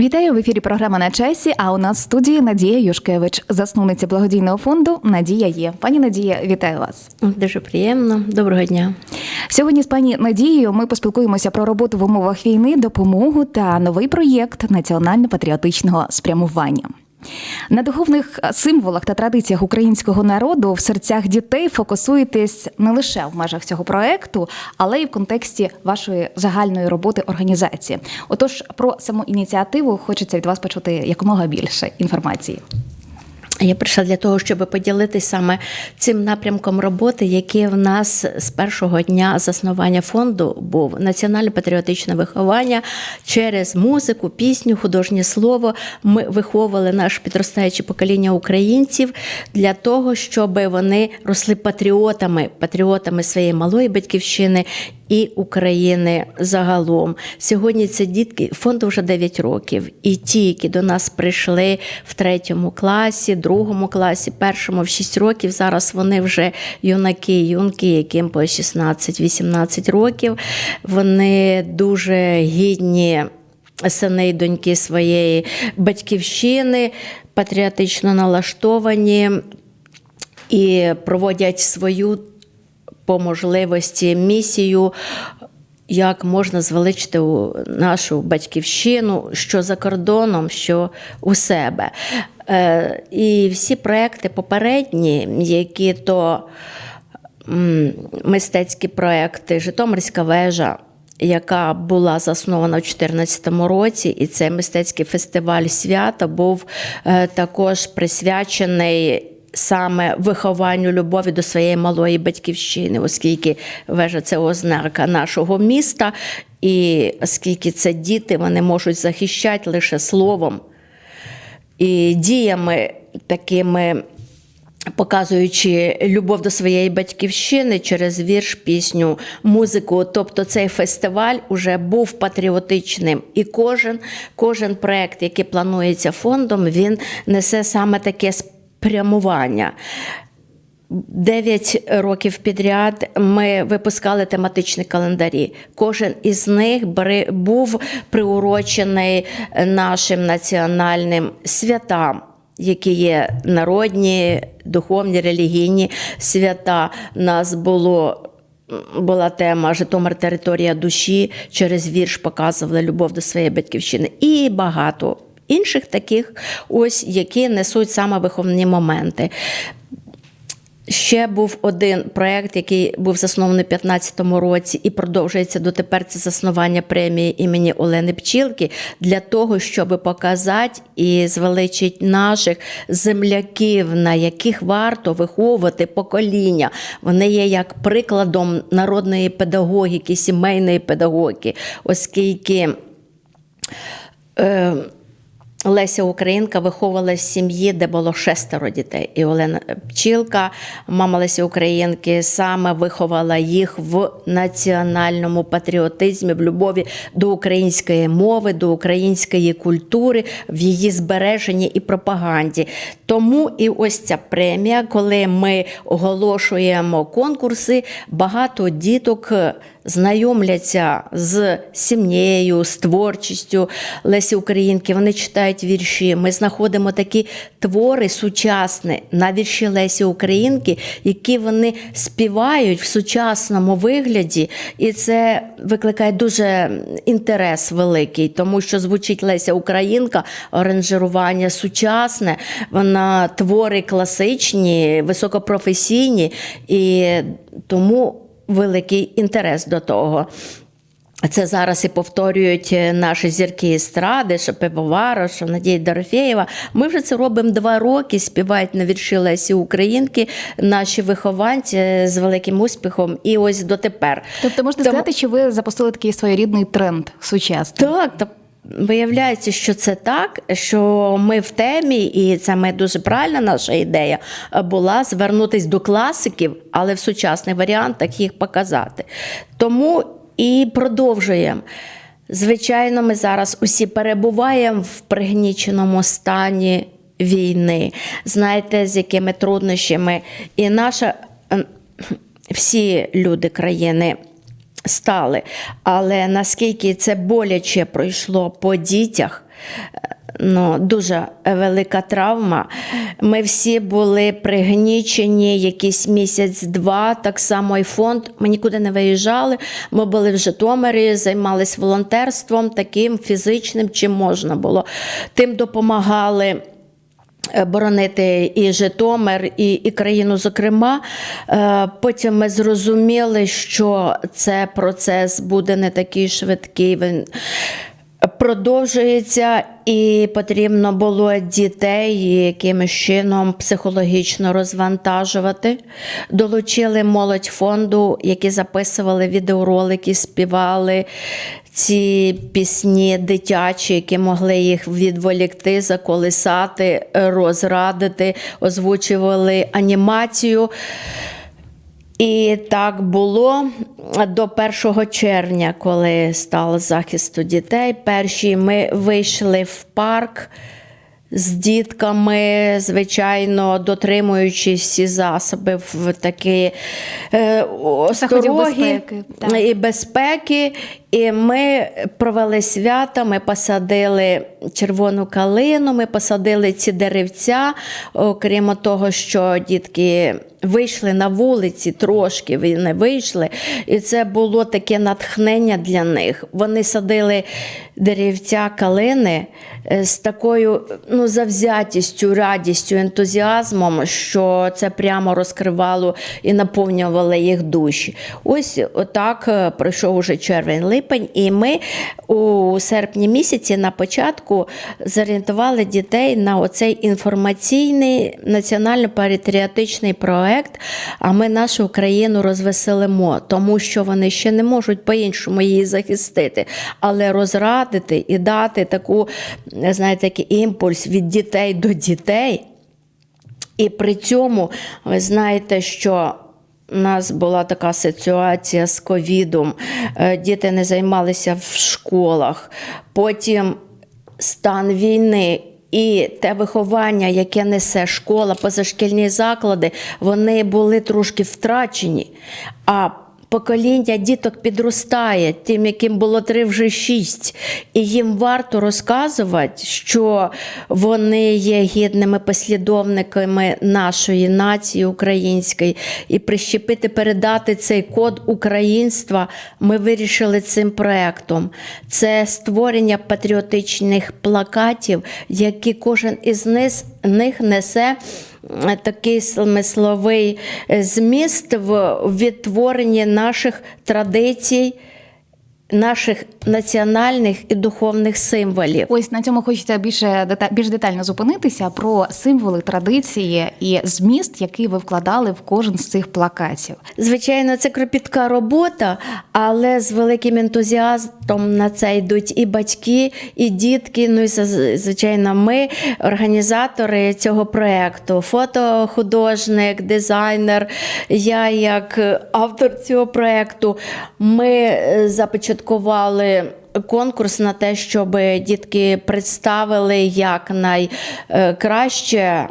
Вітаю в ефірі. Програма на часі. А у нас в студії Надія Юшкевич, засновниця благодійного фонду Надія є. Пані Надія, вітаю вас. Дуже приємно. Доброго дня. Сьогодні з пані Надією ми поспілкуємося про роботу в умовах війни, допомогу та новий проєкт національно-патріотичного спрямування. На духовних символах та традиціях українського народу в серцях дітей фокусуєтесь не лише в межах цього проекту, але й в контексті вашої загальної роботи організації. Отож, про саму ініціативу хочеться від вас почути якомога більше інформації. Я прийшла для того, щоб поділитися саме цим напрямком роботи, який в нас з першого дня заснування фонду був національно-патріотичне виховання через музику, пісню, художнє слово. Ми виховували наше підростаюче покоління українців для того, щоб вони росли патріотами, патріотами своєї малої батьківщини і України загалом. Сьогодні це дітки фонду вже 9 років. І ті, які до нас прийшли в третьому класі, другому класі, першому в 6 років. Зараз вони вже юнаки, юнки, яким по 16-18 років. Вони дуже гідні. Сини й доньки своєї батьківщини патріотично налаштовані і проводять свою по можливості місію, як можна звеличити нашу батьківщину, що за кордоном, що у себе. Е, і всі проекти попередні, які то мистецькі проекти, Житомирська вежа. Яка була заснована у 2014 році, і цей мистецький фестиваль свята був е, також присвячений саме вихованню любові до своєї малої батьківщини, оскільки вежа це ознака нашого міста, і оскільки це діти, вони можуть захищати лише словом і діями такими. Показуючи любов до своєї батьківщини через вірш, пісню, музику. Тобто цей фестиваль вже був патріотичним. І кожен кожен проект, який планується фондом, він несе саме таке спрямування. Дев'ять років підряд ми випускали тематичні календарі. Кожен із них був приурочений нашим національним святам, які є народні, духовні, релігійні свята. Нас було. Була тема Житомир територія душі через вірш показували любов до своєї батьківщини і багато інших таких, ось які несуть саме виховні моменти. Ще був один проєкт, який був заснований у 2015 році і продовжується дотепер це заснування премії імені Олени Пчілки для того, щоб показати і звеличити наших земляків, на яких варто виховувати покоління. Вони є як прикладом народної педагогіки, сімейної педагогіки, оскільки. Е, Леся Українка виховувала в сім'ї, де було шестеро дітей. І Олена Пчілка, мама Лесі Українки, саме виховала їх в національному патріотизмі, в любові до української мови, до української культури, в її збереженні і пропаганді. Тому і ось ця премія, коли ми оголошуємо конкурси, багато діток знайомляться з сім'єю, з творчістю Лесі Українки. Вони читають вірші. Ми знаходимо такі твори сучасні на вірші Лесі Українки, які вони співають в сучасному вигляді, і це викликає дуже інтерес великий, тому що звучить Леся Українка, оранжерування сучасне, вона твори класичні, високопрофесійні і тому великий інтерес до того. Це зараз і повторюють е, наші зірки естради, що Пивовара, що Надія Дорофєєва. Ми вже це робимо два роки. Співають на вірші Лесі Українки, наші вихованці з великим успіхом. І ось дотепер. Тобто, можна Тому... сказати, що ви запустили такий своєрідний тренд сучасний? Так, так. Виявляється, що це так, що ми в темі, і це ми дуже правильна наша ідея була звернутися до класиків, але в сучасних варіантах їх показати. Тому і продовжуємо. Звичайно, ми зараз усі перебуваємо в пригніченому стані війни. Знаєте, з якими труднощами, і наша всі люди країни стали. Але наскільки це боляче пройшло по дітях, Ну, дуже велика травма. Ми всі були пригнічені якийсь місяць-два. Так само і фонд. Ми нікуди не виїжджали. Ми були в Житомирі, займалися волонтерством, таким фізичним, чим можна було. Тим допомагали. Е, Боронити і Житомир, і, і країну, зокрема. Е, Потім ми зрозуміли, що це процес буде не такий швидкий. Продовжується, і потрібно було дітей якимось чином психологічно розвантажувати. Долучили молодь фонду, які записували відеоролики, співали ці пісні дитячі, які могли їх відволікти, заколисати, розрадити, озвучували анімацію. І так було до 1 червня, коли стало захисту дітей. Перші ми вийшли в парк з дітками, звичайно, дотримуючись всі засоби в такі е, остороги безпеки, і безпеки. І ми провели свята, ми посадили червону калину, ми посадили ці деревця, окрім того, що дітки вийшли на вулиці трошки, вони вийшли. І це було таке натхнення для них. Вони садили деревця калини е, з такою ну, завзятістю, радістю, ентузіазмом, що це прямо розкривало і наповнювало їх душі. Ось отак е, пройшов уже червень-липень, і ми у серпні місяці на початку зорієнтували дітей на оцей інформаційний національно-патріотичний проект. А ми нашу Україну розвеселимо, тому що вони ще не можуть по-іншому її захистити, але розрадити і дати таку, знаєте, такий імпульс від дітей до дітей. І при цьому ви знаєте, що у нас була така ситуація з ковідом, е, діти не займалися в школах, потім стан війни. І те виховання, яке несе школа, позашкільні заклади, вони були трошки втрачені. А покоління діток підростає, тим, яким було три вже шість. І їм варто розказувати, що вони є гідними послідовниками нашої нації української, і прищепити, передати цей код українства. Ми вирішили цим проектом. Це створення патріотичних плакатів, які кожен із них, несе такий смисловий е, зміст в відтворенні наших традицій, наших національних і духовних символів. Ось на цьому хочеться більше більш детально зупинитися про символи, традиції і зміст, який ви вкладали в кожен з цих плакатів. Звичайно, це кропітка робота, але з великим ентузіазмом на це йдуть і батьки, і дітки. Ну і звичайно, ми, організатори цього проєкту, фотохудожник, дизайнер. Я як автор цього проєкту. Ми е, започаткували. Конкурс на те, щоб дітки представили як найкраще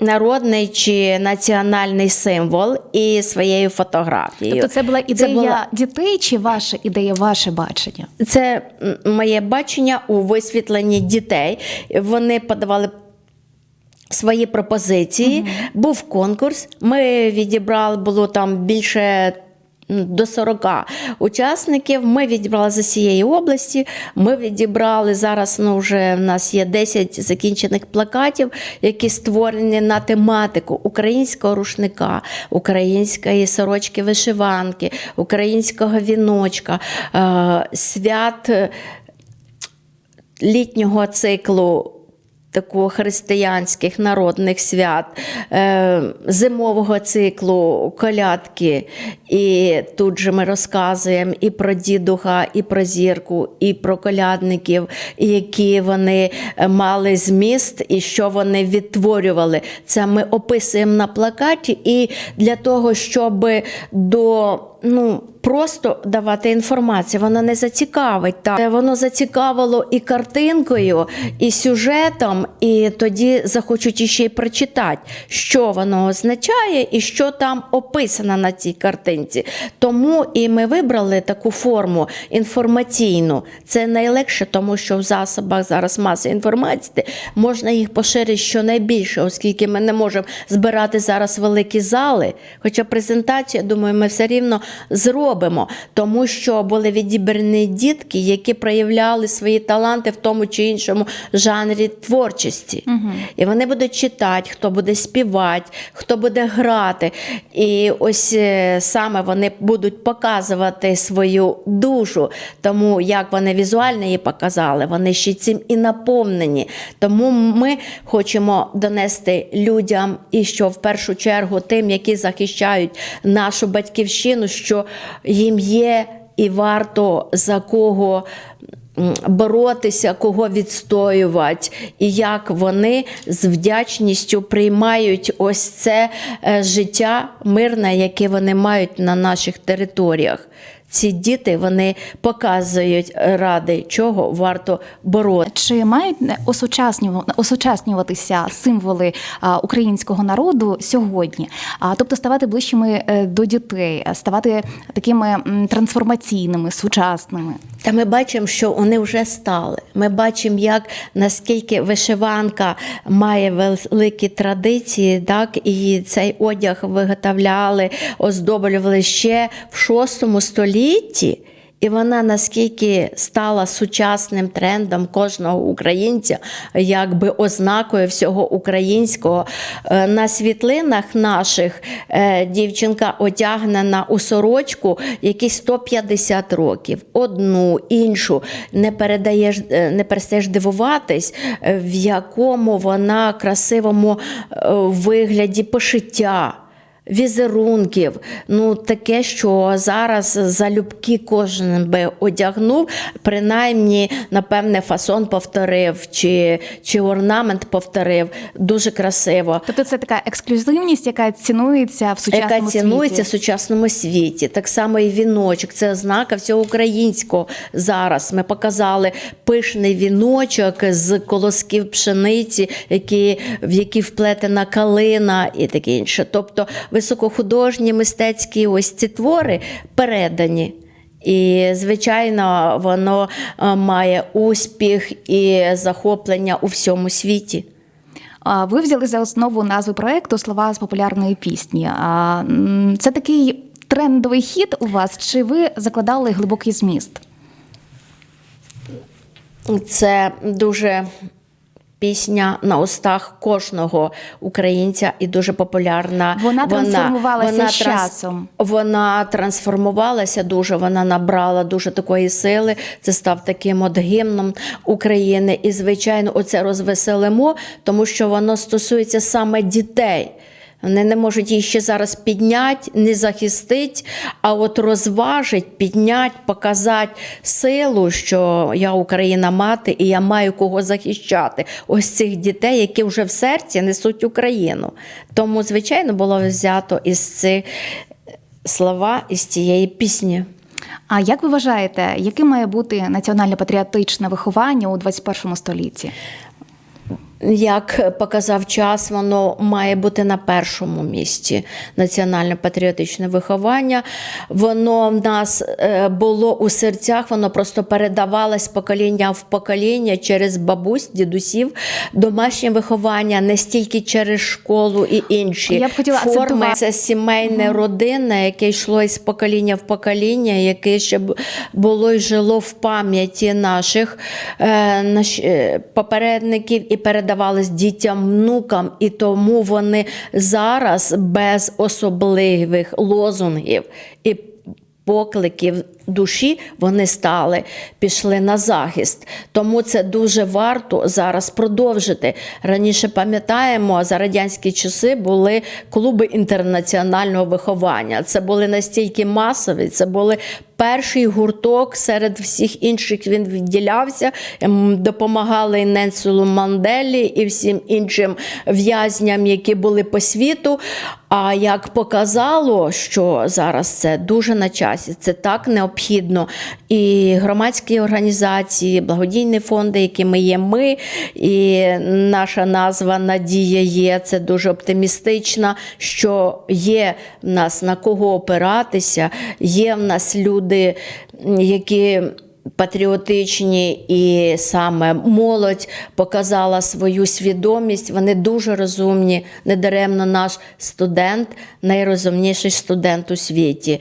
народний чи національний символ і своєю фотографією. Тобто, це була ідея була- дітей чи ваша ідея, ваше бачення? це моє бачення у висвітленні дітей. Вони подавали. Свої пропозиції був конкурс. Ми відібрали було там більше до 40 учасників. Ми відібрали з усієї області. Ми відібрали зараз. Ну вже в нас є 10 закінчених плакатів, які створені на тематику українського рушника, української сорочки вишиванки, українського віночка, е, свят е, літнього циклу. Такого християнських народних свят, е, зимового циклу колядки. І тут же ми розказуємо і про дідуха, і про зірку, і про колядників, які вони е, мали зміст, і що вони відтворювали. Це ми описуємо на плакаті. І для того, щоб до ну. Просто давати інформацію, воно не зацікавить. Так. Е, Воно зацікавило і картинкою, і сюжетом, і тоді захочуть іще й прочитати, що воно означає і що там описано на цій картинці. Тому і ми вибрали таку форму інформаційну. Це найлегше, тому що в засобах зараз маси інформації можна їх поширити щонайбільше, оскільки ми не можемо збирати зараз великі зали. Хоча презентацію, я думаю, ми все рівно зробимо, тому що були відібрані дітки, які проявляли свої таланти в тому чи іншому жанрі творчості. І вони будуть читати, хто буде співати, хто буде грати. І ось е, саме вони будуть показувати свою душу. Тому як вони візуально її показали, вони ще цим і наповнені. Тому ми хочемо донести людям, і що в першу чергу тим, які захищають нашу батьківщину, що їм є і варто за кого. Боротися, кого відстоювати, і як вони з вдячністю приймають ось це е, життя мирне, яке вони мають на наших територіях. Ці діти вони показують ради чого варто боротися. Чи мають осучаснюва- осучаснюватися символи українського народу сьогодні? А, тобто ставати ближчими е, до дітей, ставати такими трансформаційними, сучасними? Та ми бачимо, що вони вже стали. Ми бачимо, як наскільки вишиванка має великі традиції, так і цей одяг виготовляли, оздоблювали ще в VI столітті. І вона наскільки стала сучасним трендом кожного українця, якби ознакою всього українського. Е, На світлинах наших е, дівчинка одягнена у сорочку, якій 150 років, одну, іншу. Не передаєш, е, не перестаєш дивуватись, в якому вона красивому вигляді пошиття візерунків. Ну, таке, що зараз залюбки кожен би одягнув, принаймні, напевне, фасон повторив чи, чи орнамент повторив. Дуже красиво. Тобто це така ексклюзивність, яка цінується в сучасному Яка цінується світі. в сучасному світі. Так само і віночок. Це ознака всього українського зараз. Ми показали пишний віночок з колосків пшениці, які, в які вплетена калина і таке інше. Тобто високохудожні мистецькі ось ці твори передані. І, звичайно, воно е, має успіх і захоплення у всьому світі. Ви взяли за основу назви проекту слова з популярної пісні. Це такий трендовий хід у вас, чи ви закладали глибокий зміст? Це дуже пісня на устах кожного українця і дуже популярна. Вона трансформувалася з часом. Вона трансформувалася дуже, вона набрала дуже такої сили. Це став таким от гімном України. І, звичайно, оце розвеселимо, тому що воно стосується саме дітей. Вони не можуть її ще зараз підняти, не захистити, а от розважить, підняти, показати силу, що я Україна мати і я маю кого захищати. Ось цих дітей, які вже в серці несуть Україну. Тому, звичайно, було взято із цих слова із цієї пісні. А як ви вважаєте, яким має бути національно-патріотичне виховання у 21 столітті? Як показав час, воно має бути на першому місці національно-патріотичне виховання. Воно в нас е, було у серцях, воно просто передавалось покоління в покоління через бабусь, дідусів, домашнє виховання не стільки через школу і інші Я б хотіла форми. акцентувати. Це сімейне родинне, яке йшло із покоління в покоління, яке ще було й жило в пам'яті наших е, наш, е, попередників і передавалось дітям, внукам. І тому вони зараз без особливих лозунгів і покликів душі вони стали, пішли на захист. Тому це дуже варто зараз продовжити. Раніше пам'ятаємо, за радянські часи були клуби інтернаціонального виховання. Це були настільки масові, це були перший гурток серед всіх інших він відділявся. Ем, Допомагали Ненсулу Манделі і всім іншим в'язням, які були по світу. А як показало, що зараз це дуже на часі, це так необхідно. І громадські організації, благодійні фонди, якими є ми, і наша назва Надія є. Це дуже оптимістична, що є в нас на кого опиратися, є в нас люди, які. Патріотичні і саме молодь показала свою свідомість. Вони дуже розумні. Недаремно наш студент найрозумніший студент у світі.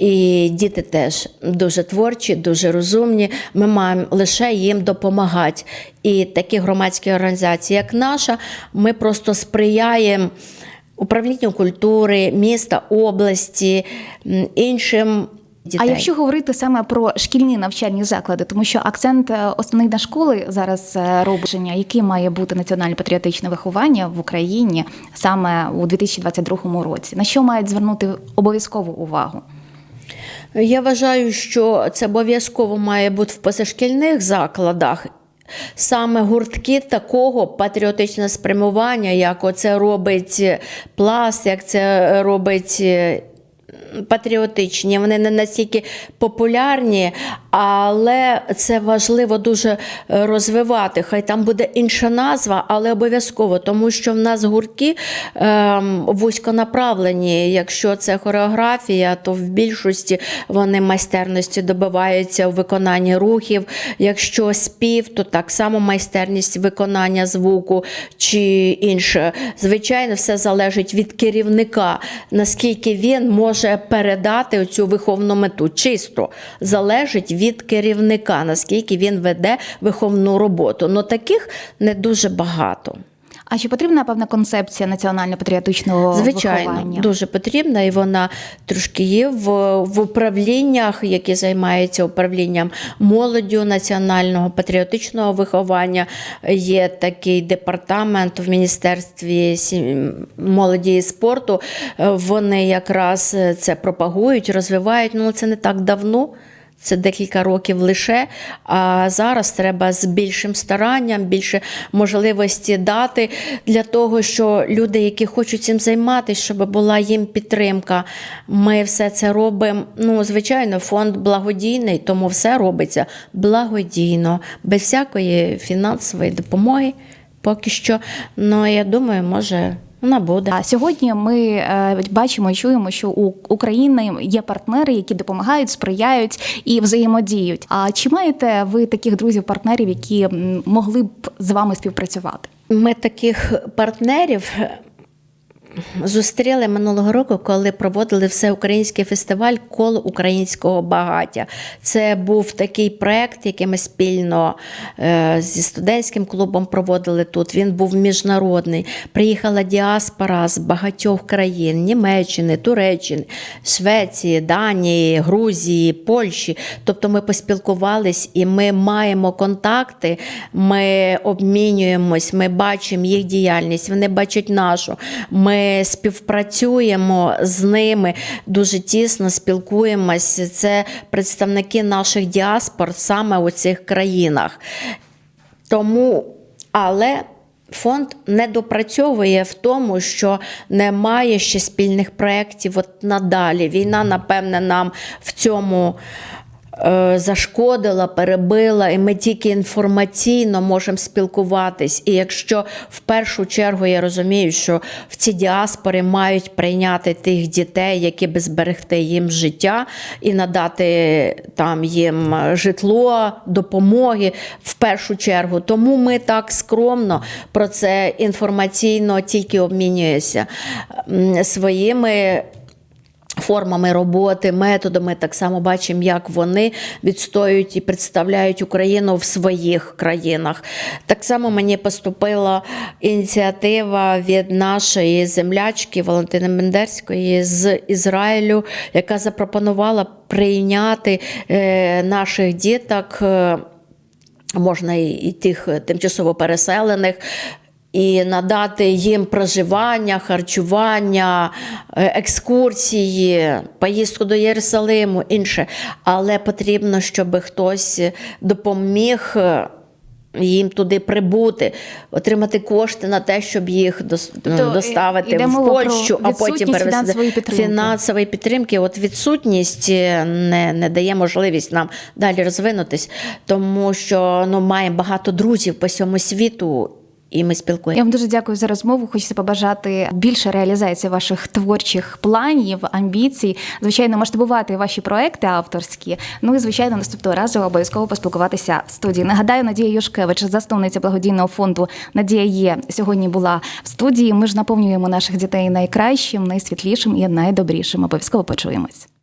І діти теж дуже творчі, дуже розумні. Ми маємо лише їм допомагати. І такі громадські організації, як наша, ми просто сприяємо. Управлінню культури, міста, області, іншим дітей. А якщо говорити саме про шкільні навчальні заклади, тому що акцент е, основний на школи зараз е, робження, яке має бути національне патріотичне виховання в Україні саме у 2022 році, на що мають звернути обов'язкову увагу? Я вважаю, що це обов'язково має бути в позашкільних закладах. Саме гуртки такого патріотичного спрямування, як оце робить пласт, як це робить. Патріотичні, вони не настільки популярні, але це важливо дуже е, розвивати. Хай там буде інша назва, але обов'язково, тому що в нас гуртки ем, вузьконаправлені. Якщо це хореографія, то в більшості вони майстерності добиваються у виконанні рухів. Якщо спів, то так само майстерність виконання звуку чи інше. Звичайно, все залежить від керівника, наскільки він може передати цю виховну мету. Чисто залежить від керівника, наскільки він веде виховну роботу. Ну таких не дуже багато. А чи потрібна певна концепція національно-патріотичного Звичайно, виховання? дуже потрібна, і вона трошки є в, в управліннях, які займаються управлінням молоддю національного патріотичного виховання. Є такий департамент в Міністерстві молоді і спорту. Е, Вони якраз це пропагують, розвивають. Ну це не так давно. Це декілька років лише. А зараз треба з більшим старанням, більше можливості дати для того, що люди, які хочуть цим займатися, щоб була їм підтримка. Ми все це робимо. Ну, звичайно, фонд благодійний, тому все робиться благодійно, без всякої фінансової допомоги. Поки що, ну я думаю, може вона буде. А сьогодні ми е, бачимо і чуємо, що у України є партнери, які допомагають, сприяють і взаємодіють. А чи маєте ви таких друзів-партнерів, які могли б з вами співпрацювати? Ми таких партнерів зустріли минулого року, коли проводили всеукраїнський фестиваль коло українського багаття. Це був такий проект, який ми спільно е, зі студентським клубом проводили тут. Він був міжнародний. Приїхала діаспора з багатьох країн: Німеччини, Туреччини, Швеції, Данії, Грузії, Польщі. Тобто ми поспілкувались і ми маємо контакти, ми обмінюємось, ми бачимо їх діяльність, вони бачать нашу. Ми співпрацюємо з ними дуже тісно спілкуємось. Це представники наших діаспор саме у цих країнах. Тому, але фонд не допрацьовує в тому, що немає ще спільних проєктів от надалі. Війна, напевне, нам в цьому. Е, Зашкодила, перебила, і ми тільки інформаційно можемо спілкуватись. І якщо в першу чергу я розумію, що в ці діаспори мають прийняти тих дітей, які би зберегти їм життя і надати там їм житло, допомоги в першу чергу. Тому ми так скромно про це інформаційно тільки обмінюємося своїми. Формами роботи, методами так само бачимо, як вони відстоюють і представляють Україну в своїх країнах. Так само мені поступила ініціатива від нашої землячки Валентини Мендерської з Ізраїлю, яка запропонувала прийняти е, наших діток. е, Можна і тих тимчасово переселених і надати їм проживання, харчування, е, екскурсії, поїздку до Єрусалиму, інше. Але потрібно, щоб хтось допоміг. е, Їм туди прибути, отримати кошти на те, щоб їх Тобто, доставити іде в Польщу, а потім перевезти фінансової підтримки. фінансової підтримки. От відсутність е, не, не дає можливість нам далі розвинутись, тому що ну маємо багато друзів по всьому світу, і ми спілкуємося. Я вам дуже дякую за розмову. Хочеться побажати більше реалізації ваших творчих планів, амбіцій, звичайно, масштабувати ваші проекти авторські. Ну і звичайно, наступного разу обов'язково поспілкуватися в студії. Нагадаю, Надія Юшкевич, засновниця благодійного фонду Надія є сьогодні була в студії. Ми ж наповнюємо наших дітей найкращим, найсвітлішим і найдобрішим. Обов'язково почуємось.